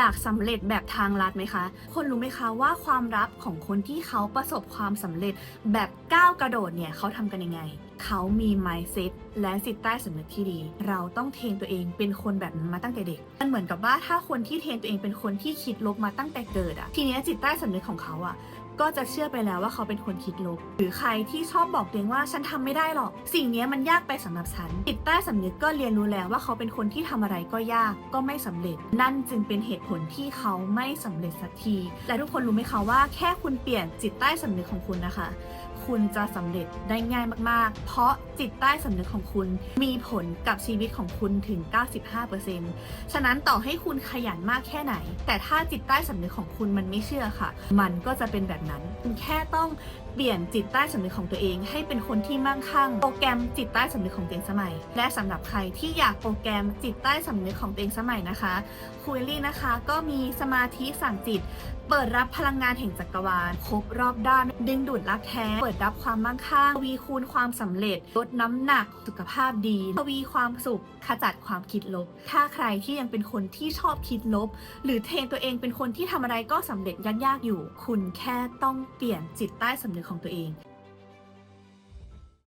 อยากสำเร็จแบบทางลัดไหมคะ คนรู้ไหมคะว่าความลับของคนที่เขาประสบความสำเร็จแบบก้าวกระโดดเนี่ยเขาทำกันยังไง เขามี mindset และจิตใต้สำนึกที่ดี เราต้องเทรนตัวเองเป็นคนแบบนั้นมาตั้งแต่เด็ก มันเหมือนกับว่าถ้าคนที่เทรนตัวเองเป็นคนที่คิดลบมาตั้งแต่เกิดอะทีเนี้ยจิตใต้สำนึกของเขาอะ ก็จะเชื่อไปแล้วว่าเขาเป็นคนคิดลบ หรือใครที่ชอบบอกตัวเองว่าฉันทำไม่ได้หรอก สิ่งนี้มันยากไปสำหรับฉันจิตใต้สำนึกก็เรียนรู้แล้วว่าเขาเป็นคนที่ทำอะไรก็ยากก็ไม่สำเร็จ นั่นจึงเป็นเหตุผลที่เขาไม่สำเร็จสักที และทุกคนรู้ไหมคะว่าแค่คุณเปลี่ยนจิตใต้สำนึกของคุณนะคะ คุณจะสำเร็จได้ง่ายมากๆ เพราะจิตใต้สำนึกของคุณมีผลกับชีวิตของคุณถึง 95%ฉะนั้นต่อให้คุณขยันมากแค่ไหน แต่ถ้าจิตใต้สำนึกของคุณมันไม่เชื่อค่ะ มันก็จะเป็นแบบนั้น คุณแค่ต้อง เปลี่ยนจิตใต้สำนึกของตัวเอง ให้เป็นคนที่มั่งคั่ง โปรแกรมจิตใต้สำนึกของตัวเองสมัย และสำหรับใครที่อยากโปรแกรมจิตใต้สำนึกของตัวเองสมัยนะคะคุยลี่นะคะ ก็มีสมาธิสั่งจิตเปิดรับพลังงานแห่งจักรวาล ครบรอบด้าน ดึงดูดรักแท้ เปิดรับความมั่งคั่งทวีคูณความสำเร็จ ลดน้ำหนัก สุขภาพดีทวีความสุข ขจัดความคิดลบ ถ้าใครที่ยังเป็นคนที่ชอบคิดลบ หรือเทรนตัวเองเป็นคนที่ทำอะไรก็สำเร็จยากๆอยู่ คุณแค่ต้องเปลี่ยนจิตใต้สำนึกของตัวเอง